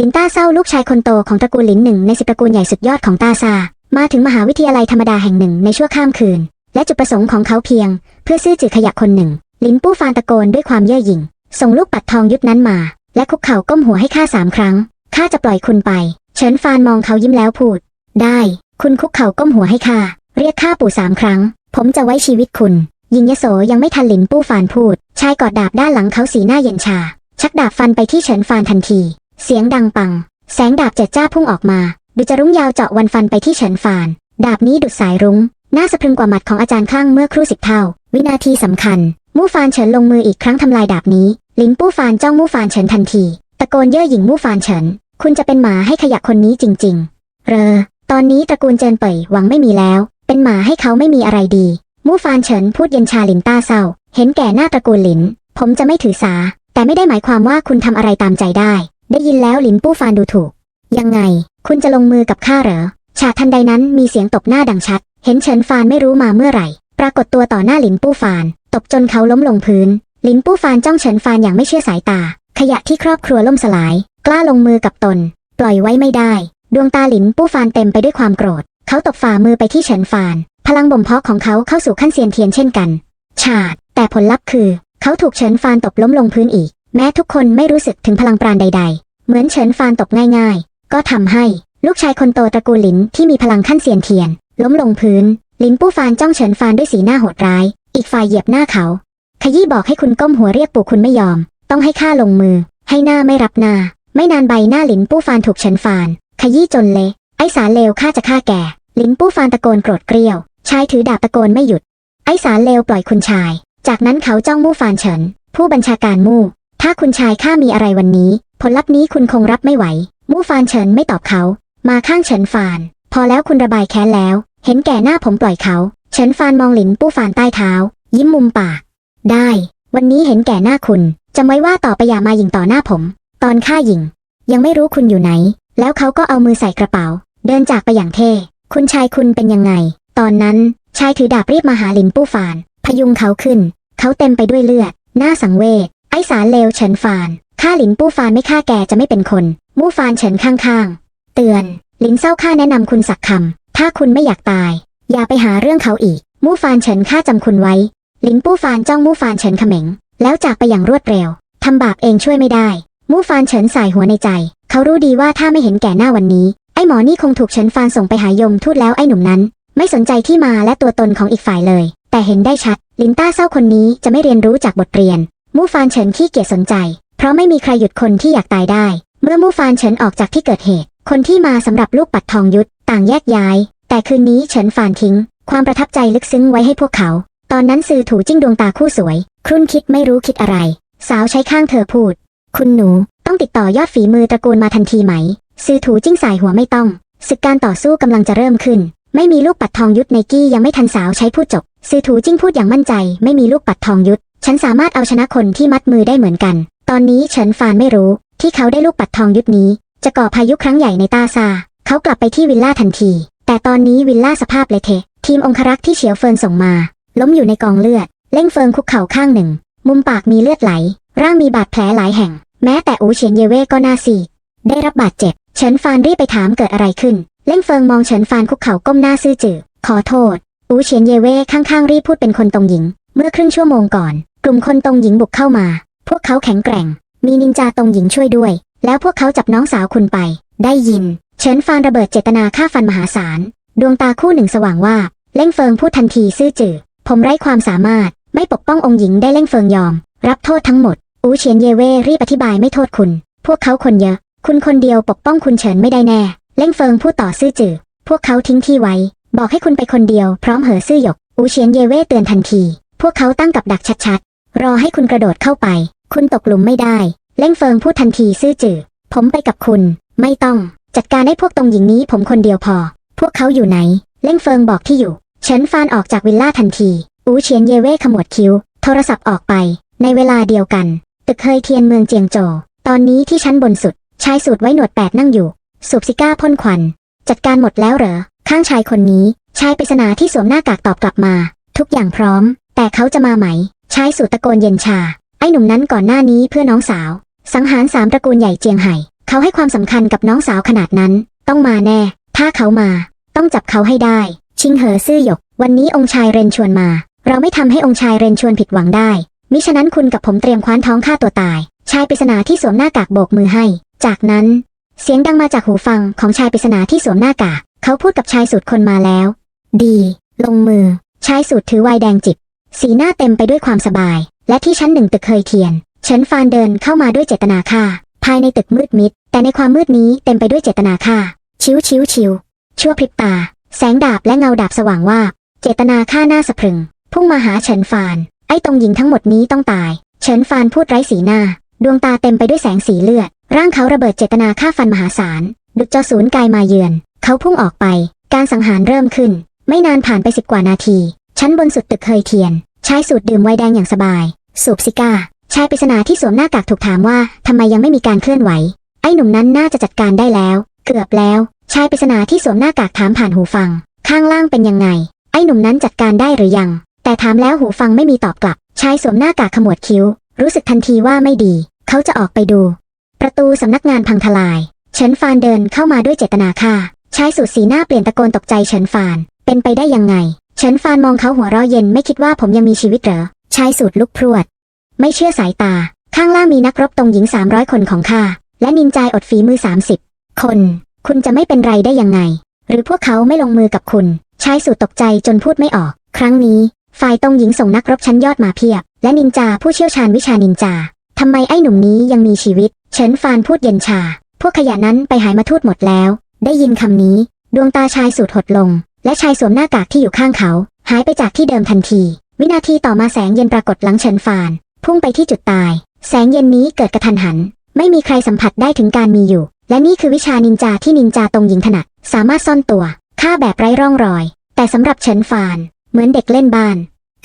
ลินต้าเศร้าลูกชายคนโตของตระกูลหลินหนึ่งในสิบตระกูลใหญ่สุดยอดของตาซา มาถึงมหาวิทยาลัยธรรมดาแห่งหนึ่งในชั่วข้ามคืน และจุดประสงค์ของเขาเพียง เพื่อซื้อจือขยะคนหนึ่ง ลินปู้ฟานตะโกนด้วยความเย่อหยิ่ง ส่งลูกปัดทองยุทธนั้นมา และคุกเข่าก้มหัวให้ข้าสามครั้ง ข้าจะปล่อยคุณไป เฉินฟานมองเขายิ้มแล้วพูด ได้ คุณคุกเข่าก้มหัวให้ข้า เรียกข้าปู่สามครั้ง ผมจะไว้ชีวิตคุณ ยิงยโสยังไม่ทันหลินปู้ฟานพูด ชายกอดดาบด้านหลังเขาสีหน้าเย็นชา ชักดาบฟันไปที่เฉินฟานทันที เสียงดังปัง แสงดาบเจ็ดจ้าพุ่งออกมาดูจะรุ้งยาวเจาะวันฟันไปที่เฉินฟาน ดาบนี้ดุดสายรุง้ง น่าสะพรึงกว่าหมัดของอาจารย์ข้างเมื่อครู่สิบเท่า วินาทีสำคัญ มู่ฟานเฉินลงมืออีกครั้งทำลายดาบนี้ ลินปู้ฟานจ้องมู่ฟานเฉินทันที ตะโกนเย่อหยิ่งมู่ฟานเฉิน คุณจะเป็นหมาให้ขยะคนนี้จริง ๆ เรอ ตอนนี้ตระกูลเจินเป่ยหวังไม่มีแล้ว เป็นหมาให้เขาไม่มีอะไรดี มู่ฟานเฉินพูดเย็นชาลินต้าเศร้า เห็นแก่หน้าตระกูลหลิน ผมจะไม่ถือสา แต่ไม่ได้หมายความว่าคุณทำอะไรตามใจได้ ได้ยินแล้วหลินปู้ฟานดูถูก ยังไง คุณจะลงมือกับข้าเหรอ ฉากทันใดนั้นมีเสียงตบหน้าดังชัด เห็นเฉินฟานไม่รู้มาเมื่อไหร่ ปรากฏตัวต่อหน้าหลินปู้ฟาน ตบจนเขาล้มลงพื้น หลินปู้ฟานจ้องเฉินฟานอย่างไม่เชื่อสายตา ขยะที่ครอบครัวล่มสลาย กล้าลงมือกับตน ปล่อยไว้ไม่ได้ ดวงตาหลินปู้ฟานเต็มไปด้วยความโกรธ เขาตบฝ่ามือไปที่เฉินฟาน พลังบ่มเพาะของเขาเข้าสู่ขั้นเซียนเทียนเช่นกัน ฉาด แต่ผลลัพธ์คือ เขาถูกเฉินฟานตบล้มลงพื้นอีก แม้ทุกคนไม่รู้สึกถึงพลังปราณใด ๆ เหมือนเฉินฟานตบง่าย ๆ ก็ทำให้ลูกชายคนโตตระกูลหลินที่มีพลังขั้นเซียนเทียน ล้มลงพื้น หลินปู้ฟานจ้องเฉินฟานด้วยสีหน้าโหดร้าย อีกฝ่ายเหยียบหน้าเขา ขยี้บอกให้คุณก้มหัวเรียกปู่คุณไม่ยอม ต้องให้ข้าลงมือ ให้หน้าไม่รับหน้า ไม่นานใบหน้าหลินปู้ฟานถูกเฉินฟาน ขยี้จนเละไอ้สารเลวข้าจะฆ่าแกหลินปู้ฟานตะโกนโกรธเกรี้ยวชายถือดาบตะโกนไม่หยุด ไอ้สารเลวปล่อยคุณชาย จากนั้นเขาจ้องมู่ฟานเฉิน ผู้บัญชาการมู่ ถ้าคุณชายข้ามีอะไรวันนี้ ผลลัพธ์นี้คุณคงรับไม่ไหว มู่ฟานเฉินไม่ตอบเขา มาข้างเฉินฟาน พอแล้วคุณระบายแค้นแล้ว เห็นแก่หน้าผมปล่อยเขา เฉินฟานมองหลินปู้ฟานใต้เท้า ยิ้มมุมปาก ได้ วันนี้เห็นแก่หน้าคุณจำไว้ว่าต่อไปอย่ามาหยิงต่อหน้าผม ตอนข้าหยิง ยังไม่รู้คุณอยู่ไหน แล้วเขาก็เอามือใส่กระเป๋า เดินจากไปอย่างเท่ คุณชายคุณเป็นยังไง ตอนนั้นชายถือดาบรีบมาหาหลินปู้ฟาน พยุงเขาขึ้น เขาเต็มไปด้วยเลือด หน้าสังเวช ไอสารเลวเฉินฟานฆ่าหลินปู้ฟานไม่ฆ่าแกจะไม่เป็นคน มู่ฟานเฉินข้างๆ เตือนหลินเศร้าข้าแนะนำคุณสักคำถ้าคุณไม่อยากตาย อย่าไปหาเรื่องเขาอีก มู่ฟานเฉินข้าจำคุณไว้ หลินปู้ฟานจ้องมู่ฟานเฉินเขม็ง แล้วจากไปอย่างรวดเร็วทำบาปเองช่วยไม่ได้ มู่ฟานเฉินสายหัวในใจ เขารู้ดีว่าถ้าไม่เห็นแก่หน้าวันนี้ ไอ้หมอนี่คงถูกเฉินฟานส่งไปหายมทูตแล้วไอ้หนุ่มนั้น ไม่สนใจที่มาและตัวตนของอีกฝ่ายเลย แต่เห็นได้ชัด ลินต้าเศร้าคนนี้จะไม่เรียนรู้จากบทเรียน มู่ฟานเฉินขี้เกียจสนใจ เพราะไม่มีใครหยุดคนที่อยากตายได้ เมื่อมู่ฟานเฉินออกจากที่เกิดเหตุ คนที่มาสำหรับลูกปัดทองยุทธต่างแยกย้าย แต่คืนนี้เฉินฟานทิ้ง ความประทับใจลึกซึ้งไว้ให้พวกเขา ตอนนั้นซือถูจิ้งดวงตาคู่สวย ครุ่นคิดไม่รู้คิดอะไร สาวใช้ข้างเธอพูด คุณหนูต้องติดต่อยอดฝีมือตระกูลมาทันทีไหมซือถูจิ้งสายหัวไม่ต้องศึกการต่อสู้กำลังจะเริ่มขึ้น ไม่มีลูกปัดทองยุทธในกี้ยังไม่ทันสาวใช้พูดจบซือถูจิ้งพูดอย่างมั่นใจ ไม่มีลูกปัดทองยุทธ ฉันสามารถเอาชนะคนที่มัดมือได้เหมือนกัน ตอนนี้เฉินฟานไม่รู้ ที่เขาได้ลูกปัดทองยุทธนี้ จะก่อพายุครั้งใหญ่ในตาซา เขากลับไปที่วิลล่าทันที แต่ตอนนี้วิลล่าสภาพเละเทะ ทีมองครักษ์ที่เฉียวเฟินส่งมา ล้มอยู่ในกองเลือด เล่งเฟิงคุกเข่าข้างหนึ่ง มุมปากมีเลือดไหล ร่างมีบาดแผลหลายแห่ง แม้แต่อูเฉียนเยเว่ก็น่าซีได้รับบาดเจ็บ เฉินฟานรีบไปถามเกิดอะไรขึ้น เล่งเฟิงมองเฉินฟานคุกเข่าก้มหน้าซื่อจื่อขอโทษ อูเฉียนเยเว่ข้างๆรีบพูดเป็นคนตรงหญิง เมื่อครึ่งชั่วโมงก่อน กลุ่มคนตรงหญิงบุกเข้ามา พวกเขาแข็งแกร่ง มีนินจาตรงหญิงช่วยด้วย แล้วพวกเขาจับน้องสาวคุณไป ได้ยิน เฉินฟานระเบิดเจตนาฆ่าฟันมหาศาล ดวงตาคู่หนึ่งสว่างว่า เล่งเฟิงพูดทันทีซื่อจื่อผมไร้ความสามารถ ไม่ปกป้ององค์หญิงได้เล่งเฟิงยอม รับโทษทั้งหมด อูเฉียนเยเว่รีบอธิบายไม่โทษคุณ พวกเขาคนเยอะ คุณคนเดียวปกป้องคุณเฉินไม่ได้แน่ เล่งเฟิงพูดต่อซื่อจื่อพวกเขาทิ้งที่ไว้ บอกให้คุณไปคนเดียวพร้อมเหอซื่อหยก อูเฉียนเยเว่เตือนทันที พวกเขาตั้งกับดักชัด รอให้คุณกระโดดเข้าไป คุณตกหลุมไม่ได้ เล่งเฟิงพูดทันทีซื่อจื่อผมไปกับคุณ ไม่ต้อง จัดการให้พวกตรงหญิงนี้ผมคนเดียวพอ พวกเขาอยู่ไหน เล่งเฟิงบอกที่อยู่ เฉินฟานออกจากวิลล่าทันที อูเฉียนเยเว่ขมวดคิ้ว โทรศัพท์ออกไป ในเวลาเดียวกัน ตึกเคยเทียนเมืองเจียงโจวตอนนี้ที่ชั้นบนสุด ชายสูตรไว้หนวดแปดนั่งอยู่ สูบซิก้าพ่นควัน จัดการหมดแล้วเหรอ ข้างชายคนนี้ ชายปริศนาที่สวมหน้ากากตอบกลับมา ทุกอย่างพร้อม แต่เขาจะมาไหม ชายสูตรตะโกนเย็นชา ไอ้หนุ่มนั้นก่อนหน้านี้เพื่อน้องสาว สังหารสามตระกูลใหญ่เจียงไห่เขาให้ความสำคัญกับน้องสาวขนาดนั้น ต้องมาแน่ ถ้าเขามา ต้องจับเขาให้ได้ ชิงเหอซื่อหยก วันนี้องค์ชายเรนชวนมา เราไม่ทำให้องค์ชายเรนชวนผิดหวังได้ มิฉะนั้นคุณกับผมเตรียมคว้านท้องฆ่าตัวตาย ชายปริศนาที่สวมหน้ากากโบกมือให้ จากนั้น เสียงดังมาจากหูฟังของชายปริศนาที่สวมหน้ากากเขาพูดกับชายสูตรคนมาแล้ว ดี ลงมือ ชายสูตรถือไวน์แดงจิบ สีหน้าเต็มไปด้วยความสบาย และที่ชั้นหนึ่งตึกเคยเทียน เฉินฟานเดินเข้ามาด้วยเจตนาฆ่า ภายในตึกมืดมิด แต่ในความมืดนี้เต็มไปด้วยเจตนาฆ่า ชิวชิวชิวชั่วพริบตา แสงดาบและเงาดาบสว่างว่า เจตนาฆ่าหน้าสะพรึง พุ่งมาหาเฉินฟาน ไอ้ตรงหญิงทั้งหมดนี้ต้องตาย เฉินฟานพูดไร้สีหน้า ดวงตาเต็มไปด้วยแสงสีเลือด ร่างเขาระเบิดเจตนาฆ่าฟันมหาศาล ดุจจอศูนย์กายมาเยือน เขาพุ่งออกไป การสังหารเริ่มขึ้น ไม่นานผ่านไปสิบกว่านาที ชั้นบนสุดตึกเคยเทียนชายสูดดื่มไวน์แดงอย่างสบาย สูบซิก้าชายปริศนาที่สวมหน้ากากถูกถามว่าทำไมยังไม่มีการเคลื่อนไหว ไอ้หนุ่มนั้นน่าจะจัดการได้แล้ว เกือบแล้ว ชายปริศนาที่สวมหน้ากากถามผ่านหูฟัง ข้างล่างเป็นยังไง ไอ้หนุ่มนั้นจัดการได้หรือยัง แต่ถามแล้วหูฟังไม่มีตอบกลับ ชายสวมหน้ากากขมวดคิ้ว รู้สึกทันทีว่าไม่ดี เขาจะออกไปดู ประตูสำนักงานพังทลาย เฉินฟานเดินเข้ามาด้วยเจตนาฆ่าชายสูดสีหน้าเปลี่ยนตะโกนตกใจเฉินฟาน เป็นไปได้ยังไง เฉินฟานมองเขาหัวเราะเย็นไม่คิดว่าผมยังมีชีวิตเหรอชายสูดลุกพรวด ไม่เชื่อสายตา ข้างล่างมีนักรบตรงหญิง 300 คนของข้า และนินจายอดฝีมือ 30 คน คุณจะไม่เป็นไรได้ยังไง หรือพวกเขาไม่ลงมือกับคุณ ชายสูดตกใจจนพูดไม่ออก ครั้งนี้ ฝ่ายตรงหญิงส่งนักรบชั้นยอดมาเพียบ และนินจาผู้เชี่ยวชาญวิชานินจาทำไมไอ้หนุ่มนี้ยังมีชีวิต เฉินฟานพูดเย็นชา พวกขยะนั้นไปหายมาทูตหมดแล้ว ได้ยินคำนี้ ดวงตาชายสูดหดลง และชายสวมหน้ากากที่อยู่ข้างเขา หายไปจากที่เดิมทันที วินาทีต่อมาแสงเย็นปรากฏหลังเฉินฟาน พุ่งไปที่จุดตาย แสงเย็นนี้เกิดกระทันหัน ไม่มีใครสัมผัสได้ถึงการมีอยู่ และนี่คือวิชานินจาที่นินจาตรงหญิงถนัดสามารถซ่อนตัวฆ่าแบบไร้ร่องรอย แต่สำหรับเฉินฟาน เหมือนเด็กเล่นบ้าน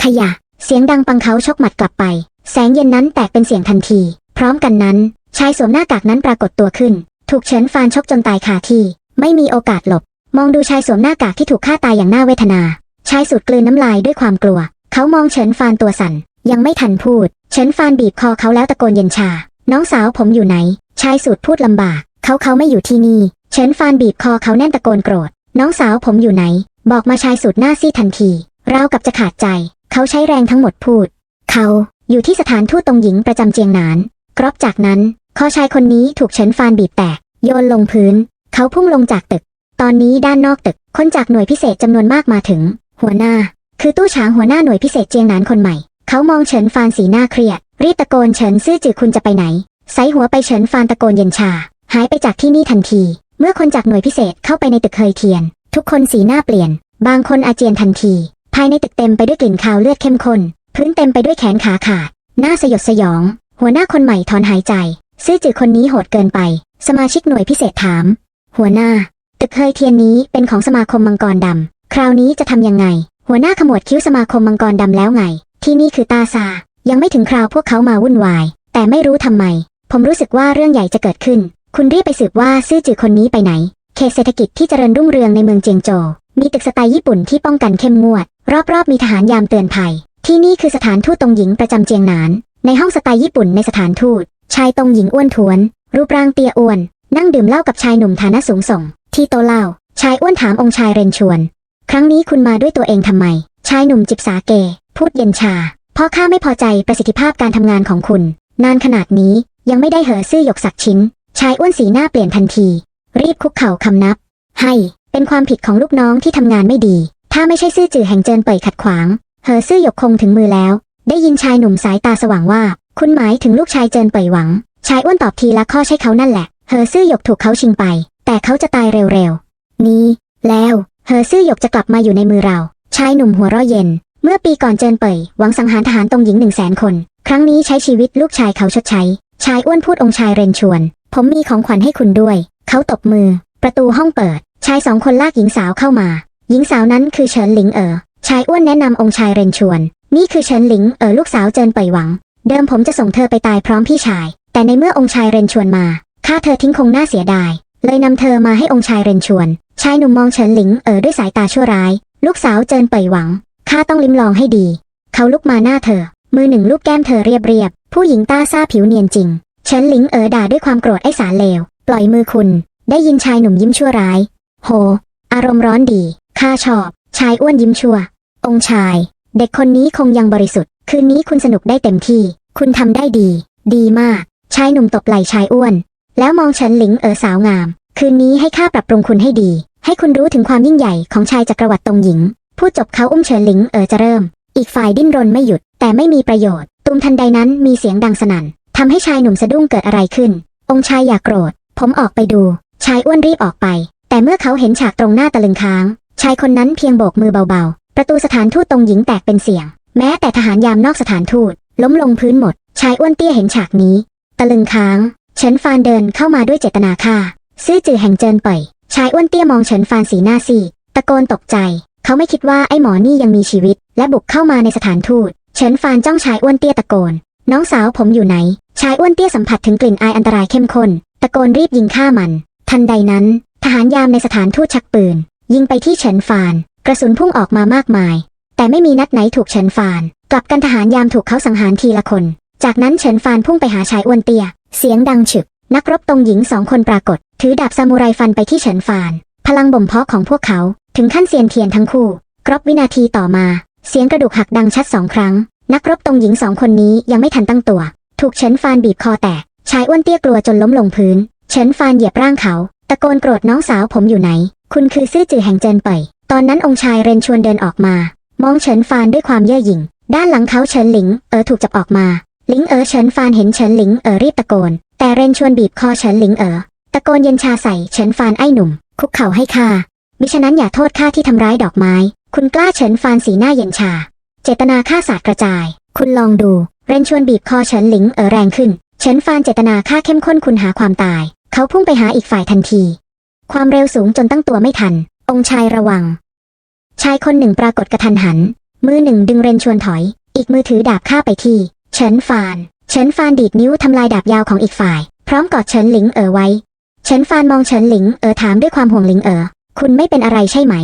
ขยะ เสียงดังปังเขาชกหมัดกลับไป แสงเย็นนั้นแตกเป็นเสียงทันที พร้อมกันนั้น ชายสวมหน้ากากนั้นปรากฏตัวขึ้น ถูกเฉินฟานชกจนตายคาที่ ไม่มีโอกาสหลบ มองดูชายสวมหน้ากากที่ถูกฆ่าตายอย่างน่าเวทนา ชายสูดกลืนน้ำลายด้วยความกลัว เขามองเฉินฟานตัวสั่น ยังไม่ทันพูด เฉินฟานบีบคอเขาแล้วตะโกนเย็นชา น้องสาวผมอยู่ไหน ชายสูดพูดลำบาก เขาเขาไม่อยู่ที่นี่ เฉินฟานบีบคอเขาแน่นตะโกนโกรธ น้องสาวผมอยู่ไหน บอกมาชายสูดหน้าซีทันทีราวกับจะขาดใจ เขาใช้แรงทั้งหมดพูด เขาอยู่ที่สถานทูตตรงหญิงประจำเจียงหนาน กรอบจากนั้นคอชายคนนี้ถูกเฉินฟานบีบแตก โยนลงพื้น เขาพุ่งลงจากตึก ตอนนี้ด้านนอกตึก คนจากหน่วยพิเศษจำนวนมากมาถึง หัวหน้า คือตู้ช้างหัวหน้าหน่วยพิเศษเจียงหนานคนใหม่ เขามองเฉินฟานสีหน้าเครียด รีบตะโกนเฉินซื่อจือคุณจะไปไหน ไซหัวไปเฉินฟานตะโกนเย็นชา หายไปจากที่นี่ทันที เมื่อคนจากหน่วยพิเศษเข้าไปในตึกเคยเทียน ทุกคนสีหน้าเปลี่ยน บางคนอาเจียนทันที ภายในตึกเต็มไปด้วยกลิ่นคาวเลือดเข้มข้น พื้นเต็มไปด้วยแขนขาขาด หน้าสยดสยอง หัวหน้าคนใหม่ถอนหายใจ ซื่อจือคนนี้โหดเกินไป สมาชิกหน่วยพิเศษถาม หัวหน้า ตึกเคยเทียนนี้เป็นของสมาคมมังกรดำ คราวนี้จะทำยังไง หัวหน้าขมวดคิ้วสมาคมมังกรดำแล้วไง ที่นี่คือตาซา ยังไม่ถึงคราวพวกเขามาวุ่นวาย แต่ไม่รู้ทำไม ผมรู้สึกว่าเรื่องใหญ่จะเกิดขึ้น คุณรีบไปสืบว่าซื่อจือคนนี้ไปไหน เขตเศรษฐกิจที่เจริญรุ่งเรืองในเมืองเจียงโจวมีตึกสไตล์ญี่ปุ่นที่ป้องกันเข้มงวด รอบๆมีทหารยามเตือนภัย ที่นี่คือสถานทูตตรงหญิงประจำเจียงหนาน ในห้องสไตล์ญี่ปุ่นในสถานทูต ชายตรงหญิงอ้วนท้วน รูปร่างเตี้ยอ้วน นั่งดื่มเหล้ากับชายหนุ่มฐานะสูงส่ง ที่โตะเหล้าชายอ้วนถามองค์ชายเรนชวน ครั้งนี้คุณมาด้วยตัวเองทำไม ชายหนุ่มจิบสาเก พูดเย็นชาเพราะข้าไม่พอใจประสิทธิภาพการทำงานของคุณ นานขนาดนี้ยังไม่ได้เหอซื่อหยกสักชิ้น ชายอ้วนสีหน้าเปลี่ยนทันที รีบคุกเข่าคำนับ ให้ เป็นความผิดของลูกน้องที่ทำงานไม่ดี ถ้าไม่ใช่ซื่อจือแห่งเจินเป่ยขัดขวาง เหอซื่อหยกคงถึงมือแล้ว ได้ยินชายหนุ่มสายตาสว่างว่า คุณหมายถึงลูกชายเจินเป่ยหวัง ชายอ้วนตอบทีละข้อใช่เขานั่นแหละ เหอซื่อหยกถูกเขาชิงไป แต่เขาจะตายเร็วๆ นี้ แล้วเหอซื่อหยกจะกลับมาอยู่ในมือเรา ชายหนุ่มหัวเราะเย็น เมื่อปีก่อนเจินเป่ยหวังสังหารทหารตรงหญิงหนึ่งแสนคน ครั้งนี้ใช้ชีวิตลูกชายเขาชดใช้ ชายอ้วนพูดองค์ชายเรนชวน ผมมีของขวัญให้คุณด้วย เขาตบมือ ประตูห้องเปิด ชายสองคนลากหญิงสาวเข้ามา หญิงสาวนั้นคือเฉินหลิงเอ๋อ ชายอ้วนแนะนำองค์ชายเรนชวน นี่คือเฉินหลิงเอ๋อลูกสาวเจินเป่ยหวัง เดิมผมจะส่งเธอไปตายพร้อมพี่ชาย แต่ในเมื่อองค์ชายเรนชวนมาฆ่าเธอทิ้งคงน่าเสียดาย เลยนำเธอมาให้องค์ชายเรนชวน ชายหนุ่มมองเฉินหลิงเอ๋อด้วยสายตาชั่วร้าย ลูกสาวเจินเป่ยหวัง ข้าต้องลิ้มลองให้ดี เขาลุกมาหน้าเธอ มือหนึ่งลูกแก้มเธอเรียบเรียบๆผู้หญิงตาซ่าผิวเนียนจริง เฉินหลิงเอ๋อด่าด้วยความโกรธไอ้สารเลว ปล่อยมือคุณ ได้ยินชายหนุ่มยิ้มชั่วร้าย โห อารมณ์ร้อนดี ข้าชอบ ชายอ้วนยิ้มชั่ว องค์ชาย เด็กคนนี้คงยังบริสุทธิ์ คืนนี้คุณสนุกได้เต็มที่ คุณทำได้ดี ดีมาก ชายหนุ่มตบไหล่ชายอ้วน แล้วมองเฉินหลิงเอ๋อสาวงาม คืนนี้ให้ข้าปรับปรุงคุณให้ดี ให้คุณรู้ถึงความยิ่งใหญ่ของชายจักรวรรดิตรงหญิง พูดจบเขาอุ้มเฉินหลิงเอ๋อจะเริ่ม อีกฝ่ายดิ้นรนไม่หยุด แต่ไม่มีประโยชน์ตูมทันใดนั้นมีเสียงดังสนั่นทำให้ชายหนุ่มสะดุ้งเกิดอะไรขึ้น องค์ชายอย่ากโกรธ ผมออกไปดู ชายอ้วนรีบออกไป แต่เมื่อเขาเห็นฉากตรงหน้าตะลึงค้าง ชายคนนั้นเพียงโบกมือเบาๆ ประตูสถานทูตตรงหญิงแตกเป็นเสียง แม้แต่ทหารยามนอกสถานทูต ล้มลงพื้นหมด ชายอ้วนเตี้ยเห็นฉากนี้ ตะลึงค้าง เฉินฟานเดินเข้ามาด้วยเจตนาฆ่า ซื่อจือแห่งเจินเป่ยชายอ้วนเตี้ยมองเฉินฟานสีหน้าซีตะโกนตกใจ เขาไม่คิดว่าไอ้หมอนี่ยังมีชีวิต และบุกเข้ามาในสถานทูต เฉินฟานจ้องชายอ้วนเตี้ยตะโกน น้องสาวผมอยู่ไหน ชายอ้วนเตี้ยสัมผัสถึงกลิ่นอายอันตรายเข้มข้น ตะโกนรีบยิงฆ่ามัน ทันใดนั้น ทหารยามในสถานทูตชักปืน ยิงไปที่เฉินฟาน กระสุนพุ่งออกมามากมาย แต่ไม่มีนัดไหนถูกเฉินฟาน กลับกันทหารยามถูกเขาสังหารทีละคน จากนั้นเฉินฟานพุ่งไปหาชายอ้วนเตี้ย เสียงดังฉึก นักรบตรงหญิงสองคนปรากฏ ถือดาบซามูไรฟันไปที่เฉินฟาน พลังบ่มเพาะของพวกเขา ถึงขั้นเซียนเทียนทั้งคู่ กรอบวินาทีต่อมา เสียงกระดูกหักดังชัดสองครั้ง นักรบตรงหญิงสองคนนี้ยังไม่ทันตั้งตัว ถูกเฉินฟานบีบคอแตก ชายอ้วนเตี้ยกลัวจนล้มลงพื้น เฉินฟานเหยียบร่างเขา ตะโกนโกรธน้องสาวผมอยู่ไหน คุณคือซื่อจือแห่งเจินเป่ย ตอนนั้นองค์ชายเรนชวนเดินออกมา มองเฉินฟานด้วยความเย่อหยิ่ง ด้านหลังเขาเฉินหลิง เออถูกจับออกมา หลิงเอ๋อเฉินฟานเห็นเฉินหลิงเอ๋อรีบตะโกน แต่เรนชวนบีบคอเฉินหลิงเอ๋อตะโกนเย็นชาใส่เฉินฟานไอ้หนุ่ม คุกเข่าให้ข้ามิฉะนั้นอย่าโทษข้าที่ทำร้ายดอกไม้ คุณกล้าเฉินฟานสีหน้าเย็นชา เจตนาฆ่าสาดกระจาย คุณลองดู เรนชวนบีบคอเฉินหลิงเอ๋อแรงขึ้น เฉินฟานเจตนาฆ่าเข้มข้นคุณหาความตาย เขาพุ่งไปหาอีกฝ่ายทันที ความเร็วสูงจนตั้งตัวไม่ทัน องค์ชายระวัง ชายคนหนึ่งปรากฏกระทันหัน มือหนึ่งดึงเรนชวนถอย อีกมือถือดาบฆ่าไปที่ เฉินฟาน เฉินฟานดีดนิ้วทำลายดาบยาวของอีกฝ่าย พร้อมกอดเฉินหลิงเอ๋อไว้ เฉินฟานมองเฉินหลิงเอ๋อถามด้วยความห่วงหลิงเอ๋อ คุณไม่เป็นอะไรใช่ไหม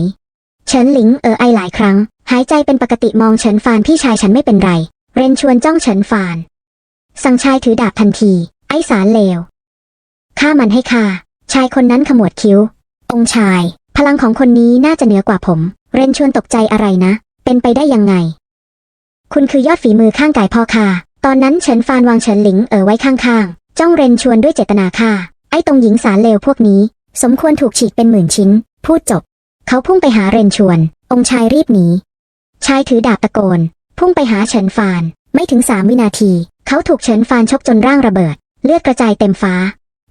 เฉินหลิงเอ๋อไอหลายครั้ง หายใจเป็นปกติมองเฉินฟานพี่ชายฉันไม่เป็นไร เรนชวนจ้องเฉินฟาน สั่งชายถือดาบทันที ไอสารเลว ฆ่ามันให้ข้าชายคนนั้นขมวดคิ้ว องชาย พลังของคนนี้น่าจะเหนือกว่าผม เรนชวนตกใจอะไรนะ เป็นไปได้ยังไง คุณคือยอดฝีมือข้างกายพ่อค่ะ ตอนนั้นเฉินฟานวางเฉินหลิงเอ๋อไว้ข้างๆ จ้องเรนชวนด้วยเจตนาฆ่าไอ้ตรงหญิงสารเลวพวกนี้ สมควรถูกฉีกเป็นหมื่นชิ้น พูดจบ เขาพุ่งไปหาเรนชวน องค์ชายรีบหนี ชายถือดาบตะโกน พุ่งไปหาเฉินฟาน ไม่ถึงสามวินาที เขาถูกเฉินฟานชกจนร่างระเบิด เลือดกระจายเต็มฟ้า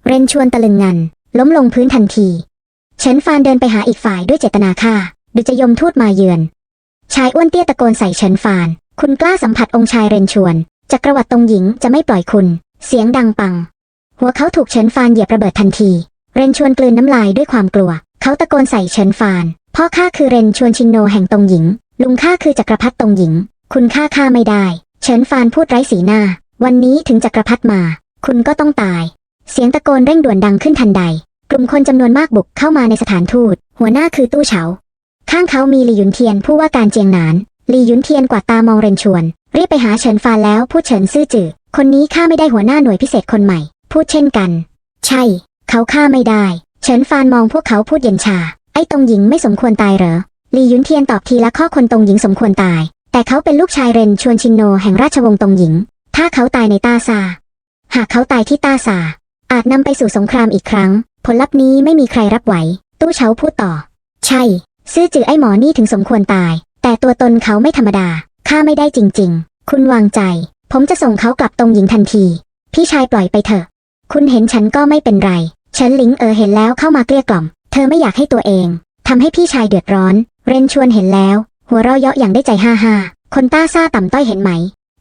เรนชวนตะลึงงัน ล้มลงพื้นทันที เฉินฟานเดินไปหาอีกฝ่ายด้วยเจตนาฆ่าดุจะยมทูตมาเยือน ชายอ้วนเตี้ยตะโกนใส่เฉินฟาน คุณกล้าสัมผัสองค์ชายเรนชวนจักรวรรดิตรงหญิงจะไม่ปล่อยคุณ เสียงดังปัง หัวเขาถูกเฉินฟานเหยียบระเบิดทันที เรนชวนกลืนน้ำลายด้วยความกลัว เขาตะโกนใส่เฉินฟาน พ่อข้าคือเรนชวนชิงโนแห่งตรงหญิง ลุงข้าคือจักรพรรดิตรงหญิง คุณฆ่าข้าไม่ได้ เฉินฟานพูดไร้สีหน้า วันนี้ถึงจักรพรรดิมา คุณก็ต้องตาย เสียงตะโกนเร่งด่วนดังขึ้นทันใด กลุ่มคนจำนวนมากบุกเข้ามาในสถานทูต หัวหน้าคือตู้เฉา ข้างเขามีหลี่หยุนเทียนผู้ว่าการเจียงหนาน ลียุนเทียนกวาดตามองเรนชวน รีบไปหาเฉินฟานแล้วพูดเฉินซื่อจือคนนี้ข้าไม่ได้หัวหน้าหน่วยพิเศษคนใหม่ พูดเช่นกัน ใช่ เขาฆ่าไม่ได้ เฉินฟานมองพวกเขาพูดเย็นชา ไอ้ตรงหญิงไม่สมควรตายเหรอลียุนเทียนตอบทีละข้อคนตรงหญิงสมควรตาย แต่เขาเป็นลูกชายเรนชวนชินโนแห่งราชวงศ์ตรงหญิง ถ้าเขาตายในต้าซา หากเขาตายที่ต้าซา อาจนำไปสู่สงครามอีกครั้ง ผลลัพธ์นี้ไม่มีใครรับไหว ตู้เฉาพูดต่อ ใช่ ซื่อจือไอ้หมอนี่ถึงสมควรตาย แต่ตัวตนเขาไม่ธรรมดาฆ่าไม่ได้จริง ๆ คุณวางใจ ผมจะส่งเขากลับตรงหญิงทันที พี่ชายปล่อยไปเถอะ คุณเห็นฉันก็ไม่เป็นไรเฉินหลิงเอ๋อเห็นแล้วเข้ามาเกลี้ยกล่อม เธอไม่อยากให้ตัวเองทำให้พี่ชายเดือดร้อน เรนชวนเห็นแล้ว หัวเราะเยาะอย่างได้ใจฮ่าฮ่าคนต้าซ่าต่ำต้อยเห็นไหม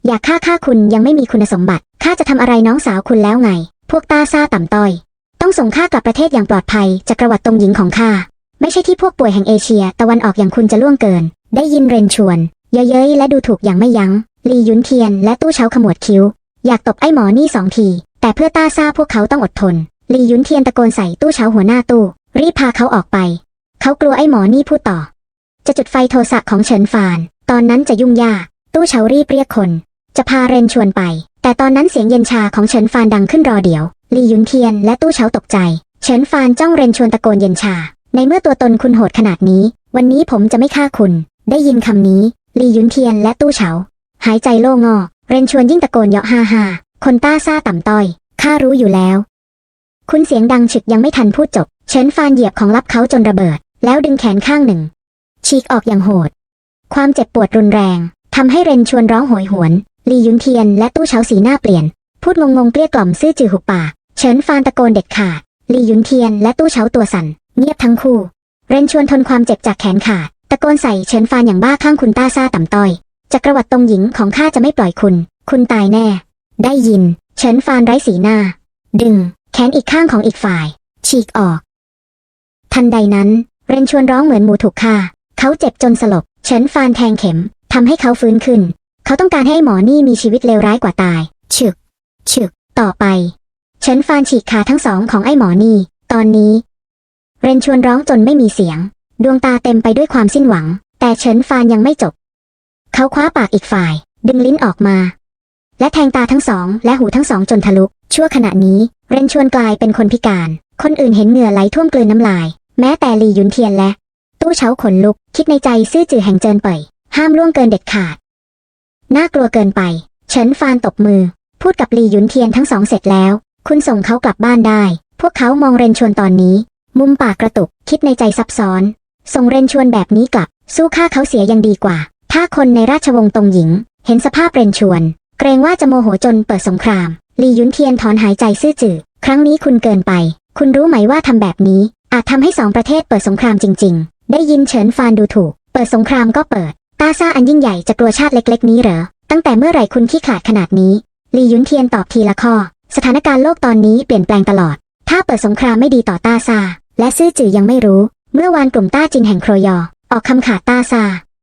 อยากฆ่าฆ่าคุณยังไม่มีคุณสมบัติข้าจะทำอะไรน้องสาวคุณแล้วไง พวกต้าซ่าต่ำต้อย ต้องส่งข้ากลับประเทศอย่างปลอดภัยจักรวรรดิตรงหญิงของข้าไม่ใช่ที่พวกป่วยแห่งเอเชีย ตะวันออกอย่างคุณจะล่วงเกิน ได้ยินเรนชวน เย้ยๆและดูถูกอย่างไม่ยัง้ง ลียุนเทียนและตู้เช้าขมวดคิ้ว อยากตบไอ้หมอนี่สองที แต่เพื่อต้าซาพวกเขาต้องอดทน ลียุนเทียนตะโกนใส่ตู้เช้าหัวหน้าตู้ รีบพาเขาออกไป เขากลัวไอ้หมอนี่พูดต่อ จะจุดไฟโทสะของเฉินฟาน ตอนนั้นจะยุ่งยาก ตู้เฉารีบเรียกคน จะพาเรนชวนไป แต่ตอนนั้นเสียงเย็นชาของเฉินฟานดังขึ้นรอเดี๋ยว ลียุนเทียนและตู้เฉาตกใจ เฉินฟานจ้องเรนชวนตะโกนเย็นชา ในเมื่อตัวตนคุณโหดขนาดนี้ วันนี้ผมจะไม่ฆ่าคุณ ได้ยินคำนี้ลียุนเทียนและตู้เฉา หายใจโล่งอ เรนชวนยิ่งตะโกนเยาะฮ่าฮ่าคนต้าซ่าต่ำต้อย ข้ารู้อยู่แล้ว คุณเสียงดังฉึกยังไม่ทันพูดจบ เฉินฟานเหยียบของลับเขาจนระเบิด แล้วดึงแขนข้างหนึ่ง ฉีกออกอย่างโหด ความเจ็บปวดรุนแรงทำให้เรนชวนร้องโหยหวนลียุนเทียนและตู้เฉาสีหน้าเปลี่ยน พูดงงงๆเกลี้ยกล่อมซื่อจือหุบปากเฉินฟานตะโกนเด็ดขาดลียุนเทียนและตู้เฉาตัวสั่นเงียบทั้งคู่ เรนชวนทนความเจ็บจากแขนขาด ตะโกนใส่เฉินฟานอย่างบ้าข้างคุณต้าซาต่ำต้อยจักรวรรดิตรงหญิงของข้าจะไม่ปล่อยคุณ คุณตายแน่ ได้ยิน เฉินฟานไร้สีหน้า ดึง แขนอีกข้างของอีกฝ่าย ฉีกออก ทันใดนั้น เรนชวนร้องเหมือนหมูถูกฆ่า เขาเจ็บจนสลบ เฉินฟานแทงเข็มทำให้เขาฟื้นขึ้น เขาต้องการให้หมอนี่มีชีวิตเลวร้ายกว่าตาย ฉึก ฉึก ต่อไป เฉินฟานฉีกขาทั้งสองของไอ้หมอนี่ ตอนนี้ เรนชวนร้องจนไม่มีเสียง ดวงตาเต็มไปด้วยความสิ้นหวัง แต่เฉินฟานยังไม่จบ เขาคว้าปากอีกฝ่าย ดึงลิ้นออกมา และแทงตาทั้งสอง และหูทั้งสองจนทะลุ ชั่วขณะนี้ เรนชวนกลายเป็นคนพิการ คนอื่นเห็นเหงื่อไหลท่วมกลืนน้ำลาย แม้แต่หลีหยุนเทียนและ ตู้เฉาขนลุก คิดในใจซื่อจือแห่งเจินเป่ยห้ามล่วงเกินเด็ดขาด น่ากลัวเกินไป เฉินฟานตบมือ พูดกับหลีหยุนเทียนทั้งสองเสร็จแล้ว คุณส่งเขากลับบ้านได้ พวกเขามองเรนชวนตอนนี้ มุมปากกระตุก คิดในใจซับซ้อน ส่งเรนชวนแบบนี้กลับ สู้ฆ่าเขาเสียยังดีกว่า ถ้าคนในราชวงศ์ตงหญิง เห็นสภาพเรนชวน เกรงว่าจะโมโหจนเปิดสงคราม ลียุนเทียนถอนหายใจซื่อจือครั้งนี้คุณเกินไป คุณรู้ไหมว่าทำแบบนี้ อาจทำให้สองประเทศเปิดสงครามจริง ๆ ได้ยินเฉินฟานดูถูก เปิดสงครามก็เปิด ตาซ่าอันยิ่งใหญ่จะกลัวชาติเล็ก ๆ นี้เหรอ ตั้งแต่เมื่อไหร่คุณขี้ขลาดขนาดนี้ ลียุนเทียนตอบทีละข้อ สถานการณ์โลกตอนนี้เปลี่ยนแปลงตลอด ถ้าเปิดสงครามไม่ดีต่อตาซาและซื่อจือยังไม่รู้ เมื่อวานกลุ่มต้าจินแห่งโครยอ ออกคำขาดต้าซา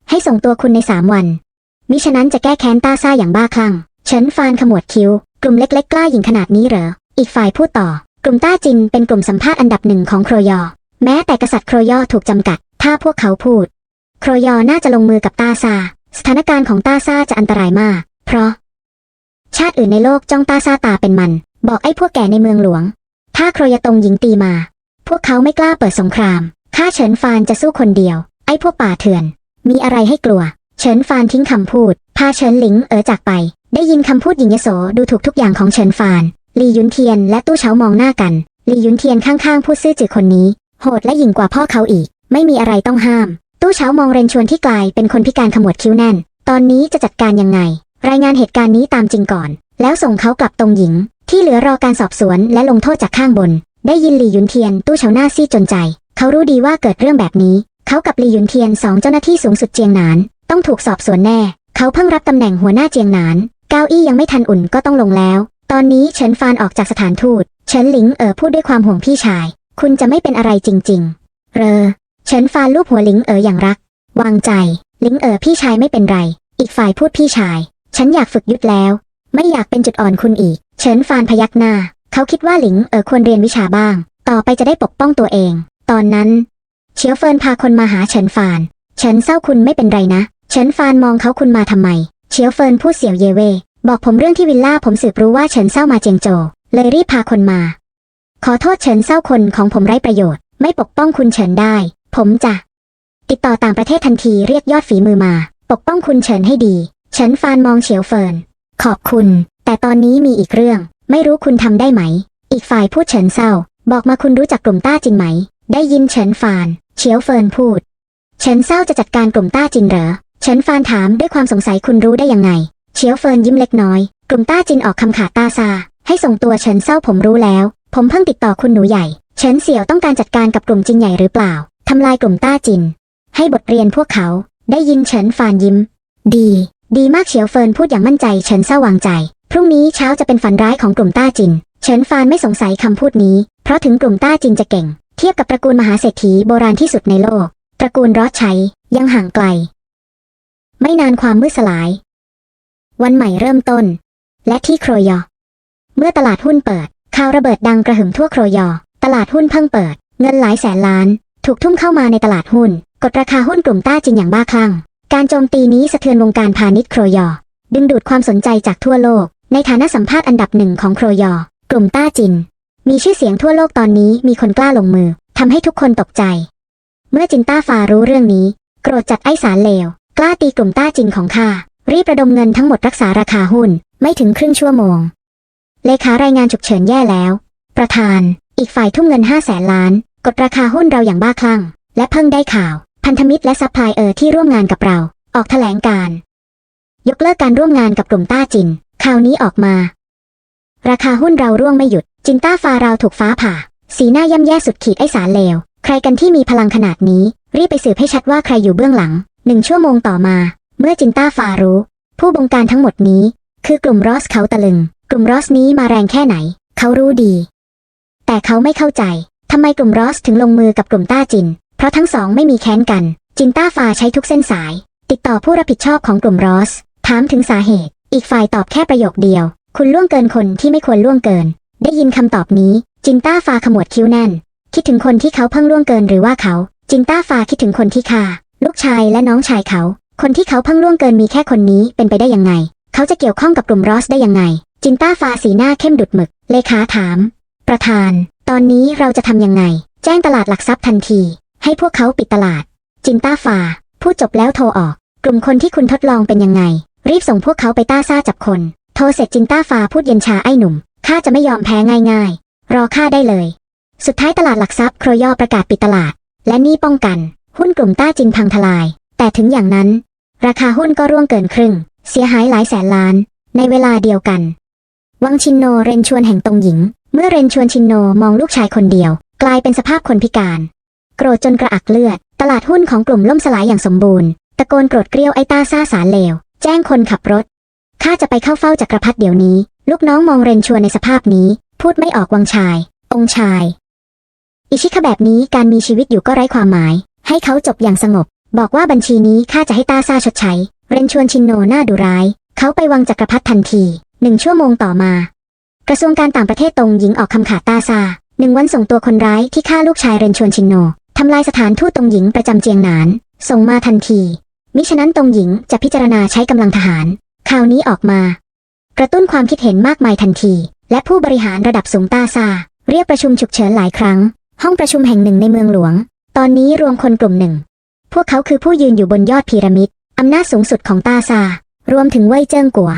ให้ส่งตัวคุณในสามวัน มิฉะนั้นจะแก้แค้นต้าซาอย่างบ้าคลั่งเฉินฟานขมวดคิ้ว กลุ่มเล็กๆกล้าหญิงขนาดนี้เหรอ อีกฝ่ายพูดต่อ กลุ่มต้าจินเป็นกลุ่มสัมภาษณ์อันดับหนึ่งของโครยอ แม้แต่กษัตริย์โครยอถูกจำกัด ถ้าพวกเขาพูด โครยอน่าจะลงมือกับต้าซา สถานการณ์ของต้าซาจะอันตรายมาก เพราะ ชาติอื่นในโลกจ้องต้าซาตาเป็นมัน บอกไอ้พวกแก่ในเมืองหลวง ถ้าโครยตงหญิงตีมา พวกเขาไม่กล้าเปิดสงคราม ข้าเฉินฟานจะสู้คนเดียว ไอ้พวกป่าเถื่อน มีอะไรให้กลัว เฉินฟานทิ้งคำพูด พาเฉินหลิงเอ๋อจากไป ได้ยินคำพูดหญิงยโสดูถูกทุกอย่างของเฉินฟานลียุนเทียนและตู้เฉามองหน้ากันลียุนเทียนข้างๆพูดซื่อจือคนนี้ โหดและหยิ่งกว่าพ่อเขาอีก ไม่มีอะไรต้องห้าม ตู้เฉามองเรนชวนที่กลายเป็นคนพิการขมวดคิ้วแน่น ตอนนี้จะจัดการยังไง รายงานเหตุการณ์นี้ตามจริงก่อน แล้วส่งเขากลับตรงหญิง ที่เหลือรอการสอบสวนและลงโทษจากข้างบน ได้ยินลียุนเทียนตู้เฉาหน้าซีดจนใจ เขารู้ดีว่าเกิดเรื่องแบบนี้ เขากับลียุนเทียนสองเจ้าหน้าที่สูงสุดเจียงหนาน ต้องถูกสอบสวนแน่ เขาเพิ่งรับตำแหน่งหัวหน้าเจียงหนาน เก้าอี้ยังไม่ทันอุ่นก็ต้องลงแล้ว ตอนนี้เฉินฟานออกจากสถานทูต เฉินหลิงเอ๋อพูดด้วยความห่วงพี่ชาย คุณจะไม่เป็นอะไรจริง ๆ เรอ เฉินฟานลูบหัวหลิงเอ๋ออย่างรัก วางใจ หลิงเอ๋อพี่ชายไม่เป็นไร อีกฝ่ายพูดพี่ชาย ฉันอยากฝึกยุทธแล้ว ไม่อยากเป็นจุดอ่อนคุณอีก เฉินฟานพยักหน้า เขาคิดว่าหลิงเอ๋อควรเรียนวิชาบ้าง ต่อไปจะได้ปกป้องตัวเอง ตอนนั้น เฉียวเฟินพาคนมาหาเฉินฟาน เฉินเศร้าคุณไม่เป็นไรนะ เฉินฟานมองเขาคุณมาทำไม เฉียวเฟินพูดเสียวเยเว บอกผมเรื่องที่วิลล่าผมสืบรู้ว่าเฉินเศร้ามาเจียงโจ เลยรีบพาคนมา ขอโทษเฉินเศร้าคนของผมไร้ประโยชน์ ไม่ปกป้องคุณเฉินได้ ผมจะ ติดต่อต่างประเทศทันทีเรียกยอดฝีมือมา ปกป้องคุณเฉินให้ดี เฉินฟานมองเฉียวเฟิน ขอบคุณ แต่ตอนนี้มีอีกเรื่อง ไม่รู้คุณทำได้ไหม อีกฝ่ายพูดเฉินเศร้า บอกมาคุณรู้จักกลุ่มต้าจินไหม ได้ยินเฉินฟานเฉียวเฟินพูด เฉินเศร้าจะจัดการกลุ่มต้าจินเหรอ เฉินฟานถามด้วยความสงสัยคุณรู้ได้ยังไง เฉียวเฟินยิ้มเล็กน้อย กลุ่มต้าจินออกคำขาดต้าซา ให้ส่งตัวเฉินเศร้าผมรู้แล้ว ผมเพิ่งติดต่อคุณหนูใหญ่ เฉินเสี่ยวต้องการจัดการกับกลุ่มจินใหญ่หรือเปล่า ทำลายกลุ่มต้าจิน ให้บทเรียนพวกเขา ได้ยินเฉินฟานยิ้ม ดี ดีมากเฉียวเฟินพูดอย่างมั่นใจ เฉินเศร้าวางใจ พรุ่งนี้เช้าจะเป็นฝันร้ายของกลุ่มต้าจิน เฉินฟานไม่สงสัยคำพูดนี้ เพราะถึงกลุ่มต้าจินจะเก่ง เทียบกับตระกูลมหาเศรษฐีโบราณที่สุดในโลก ตระกูลรอดชัยยังห่างไกล ไม่นานความมืดสลาย วันใหม่เริ่มต้น และที่โครยอ เมื่อตลาดหุ้นเปิดข่าวระเบิดดังกระหึ่มทั่วโครยอ ตลาดหุ้นเพิ่งเปิด เงินหลายแสนล้าน ถูกทุ่มเข้ามาในตลาดหุ้น กดราคาหุ้นกลุ่มต้าจินอย่างบ้าคลั่ง การโจมตีนี้สะเทือนวงการพาณิชย์โครยอ ดึงดูดความสนใจจากทั่วโลก ในฐานะสัมภาษณ์อันดับหนึ่งของโครยอ กลุ่มต้าจิน มีชื่อเสียงทั่วโลกตอนนี้มีคนกล้าลงมือทำให้ทุกคนตกใจ เมื่อจินต้าฟารู้เรื่องนี้ โกรธจัดไอ้สารเลว กล้าตีกลุ่มต้าจินของข้ารีบระดมเงินทั้งหมดรักษาราคาหุ้น ไม่ถึงครึ่งชั่วโมง เลขารายงานฉุกเฉินแย่แล้ว ประธาน อีกฝ่ายทุ่มเงิน5แสนล้าน กดราคาหุ้นเราอย่างบ้าคลั่ง และเพิ่งได้ข่าว พันธมิตรและซัพพลายเออร์ที่ร่วมงานกับเรา ออกแถลงการ ยกเลิกการร่วมงานกับกลุ่มต้าจินข่าวนี้ออกมา ราคาหุ้นเราร่วงไม่หยุด จินต้าฟาเราถูกฟ้าผ่า สีหน้าย่ำแย่สุดขีดไอสารเลว ใครกันที่มีพลังขนาดนี้ รีบไปสืบให้ชัดว่าใครอยู่เบื้องหลังหนึ่งชั่วโมงต่อมา เมื่อจินต้าฟารู้ ผู้บงการทั้งหมดนี้ คือกลุ่มรอสเขาตะลึง กลุ่มรอสนี้มาแรงแค่ไหน เขารู้ดี แต่เขาไม่เข้าใจทำไมกลุ่มรอสถึงลงมือกับกลุ่มต้าจิน เพราะทั้งสองไม่มีแค้นกัน จินต้าฟาใช้ทุกเส้นสาย ติดต่อผู้รับผิดชอบของกลุ่มรอส ถามถึงสาเหตุ อีกฝ่ายตอบแค่ประโยคเดียว คุณล่วงเกินคนที่ไม่ควรล่วงเกิน ได้ยินคำตอบนี้ จินต้าฟาขมวดคิ้วแน่น คิดถึงคนที่เขาเพิ่งล่วงเกินหรือว่าเขา จินต้าฟาคิดถึงคนที่ฆ่าลูกชายและน้องชายเขา คนที่เขาเพิ่งล่วงเกินมีแค่คนนี้เป็นไปได้ยังไง เขาจะเกี่ยวข้องกับกลุ่มรอสได้ยังไง จินต้าฟาสีหน้าเข้มดุดหมึก เลขาถาม ประธาน ตอนนี้เราจะทำยังไง แจ้งตลาดหลักทรัพย์ทันที ให้พวกเขาปิดตลาด จินต้าฟาพูดจบแล้วโทรออก กลุ่มคนที่คุณทดลองเป็นยังไง รีบส่งพวกเขาไปต้าซ่าจับคน โทรเสร็จจินต้าฟาพูดเย็นชาไอ้หนุ่ม ข้าจะไม่ยอมแพ้ง่ายๆ รอข้าได้เลย สุดท้ายตลาดหลักทรัพย์โครย่อประกาศปิดตลาด และนี่ป้องกัน หุ้นกลุ่มต้าจินพังทลาย แต่ถึงอย่างนั้น ราคาหุ้นก็ร่วงเกินครึ่ง เสียหายหลายแสนล้าน ในเวลาเดียวกัน วังชินโนเรนชวนแห่งตรงหญิง เมื่อเรนชวนชินโนมองลูกชายคนเดียว กลายเป็นสภาพคนพิการ โกรธจนกระอักเลือด ตลาดหุ้นของกลุ่มล่มสลายอย่างสมบูรณ์ ตะโกนโกรธเกรี้ยวไอ้ต้าซ่าสารเลว แจ้งคนขับรถ ข้าจะไปเข้าเฝ้าจักรพรรดิเดี๋ยวนี้ ลูกน้องมองเรนชัวในสภาพนี้ พูดไม่ออกวังชาย องค์ชาย อิชิคะแบบนี้การมีชีวิตอยู่ก็ไร้ความหมาย ให้เขาจบอย่างสงบ บอกว่าบัญชีนี้ข้าจะให้ต้าซาชดใช้ เรนชวนชินโนหน้าดุร้าย เขาไปวังจักรพรรดิทันทีหนึ่งชั่วโมงต่อมา กระทรวงการต่างประเทศตรงหญิงออกคำขาดต้าซาหนึ่งวันส่งตัวคนร้ายที่ฆ่าลูกชายเรนชวนชินโนทำลายสถานทูตตรงหญิงประจำเจียงหนาน ส่งมาทันที มิฉะนั้นตรงหญิงจะพิจารณาใช้กำลังทหาร ข่าวนี้ออกมา กระตุ้นความคิดเห็นมากมายทันที และผู้บริหารระดับสูงตาซา เรียกประชุมฉุกเฉินหลายครั้ง ห้องประชุมแห่งหนึ่งในเมืองหลวง ตอนนี้รวมคนกลุ่มหนึ่ง พวกเขาคือผู้ยืนอยู่บนยอดพีระมิดอำนาจสูงสุดของตาซา รวมถึงเว่ยเจิ้งกัว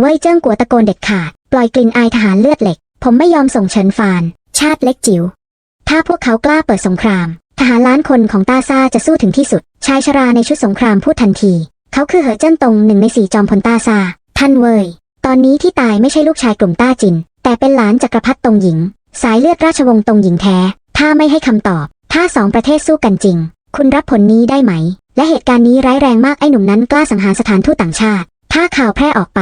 เว่ยเจิ้งกัวตะโกนเด็ดขาด ปล่อยกลิ่นอายทหารเลือดเหล็ก ผมไม่ยอมส่งเฉินฟาน ชาติเล็กจิ๋วถ้าพวกเขากล้าเปิดสงคราม ทหารล้านคนของตาซาจะสู้ถึงที่สุด ชายชราในชุดสงครามพูดทันที เขาคือเหอเจิ้นตงหนึ่งในสี่จอมพลต้าซา ท่านเว่ย ตอนนี้ที่ตายไม่ใช่ลูกชายกลุ่มต้าจิน แต่เป็นหลานจักรพรรดิตงหญิง สายเลือดราชวงศ์ตงหญิงแท้ ถ้าไม่ให้คำตอบ ถ้าสองประเทศสู้กันจริง คุณรับผลนี้ได้ไหม และเหตุการณ์นี้ร้ายแรงมากไอ้หนุ่มนั้นกล้าสังหารสถานทูตต่างชาติ ถ้าข่าวแพร่ออกไป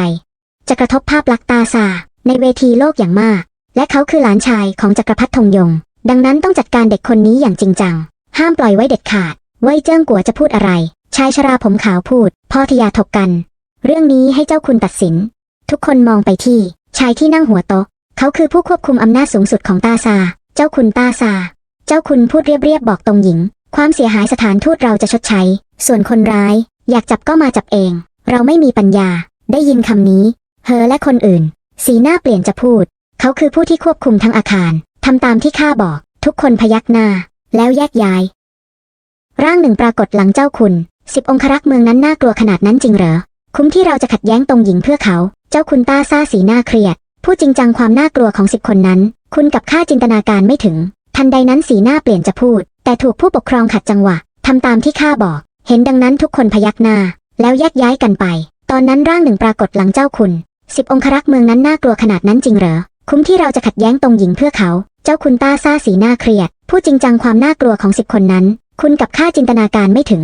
จะกระทบภาพลักษณ์ตาซา ในเวทีโลกอย่างมาก และเขาคือหลานชายของจักรพรรดิธงยง ดังนั้นต้องจัดการเด็กคนนี้อย่างจริงจัง ห้ามปล่อยไว้เด็ดขาดเว่ยเจิ้งกัวจะพูดอะไร ชายชราผมขาวพูด พ่อทยาถกกัน เรื่องนี้ให้เจ้าคุณตัดสิน ทุกคนมองไปที่ ชายที่นั่งหัวโต๊ะ เขาคือผู้ควบคุมอำนาจสูงสุดของตาซา เจ้าคุณตาซา เจ้าคุณพูดเรียบๆบอกตรงหญิง ความเสียหายสถานทูตเราจะชดใช้ ส่วนคนร้าย อยากจับก็มาจับเอง เราไม่มีปัญญา ได้ยินคำนี้เธอและคนอื่น สีหน้าเปลี่ยนจะพูด เขาคือผู้ที่ควบคุมทั้งอาคารทำตามที่ข้าบอก ทุกคนพยักหน้า แล้วแยกย้าย ร่างหนึ่งปรากฏหลังเจ้าคุณ สิบองครักษ์เมืองนั้นน่ากลัวขนาดนั้นจริงเหรอ คุ้มที่เราจะขัดแย้งตรงหญิงเพื่อเขา เจ้าคุณต้าซ่าสีหน้าเครียด ผู้จริงจังความน่ากลัวของสิบคนนั้น คุณกับข้าจินตนาการไม่ถึง ทันใดนั้นสีหน้าเปลี่ยนจะพูด แต่ถูกผู้ปกครองขัดจังหวะทำตามที่ข้าบอก เห็นดังนั้นทุกคนพยักหน้า แล้วแยกย้ายกันไป ตอนนั้นร่างหนึ่งปรากฏหลังเจ้าคุณสิบองครักษ์เมืองนั้นน่ากลัวขนาดนั้นจริงเหรอ คุ้มที่เราจะขัดแย้งตรงหญิงเพื่อเขา เจ้าคุณต้าซ่าสีหน้าเครียด ผู้จริงจังความน่ากลัวของสิบคนนั้น คุณกับข้าจินตนาการไม่ถึง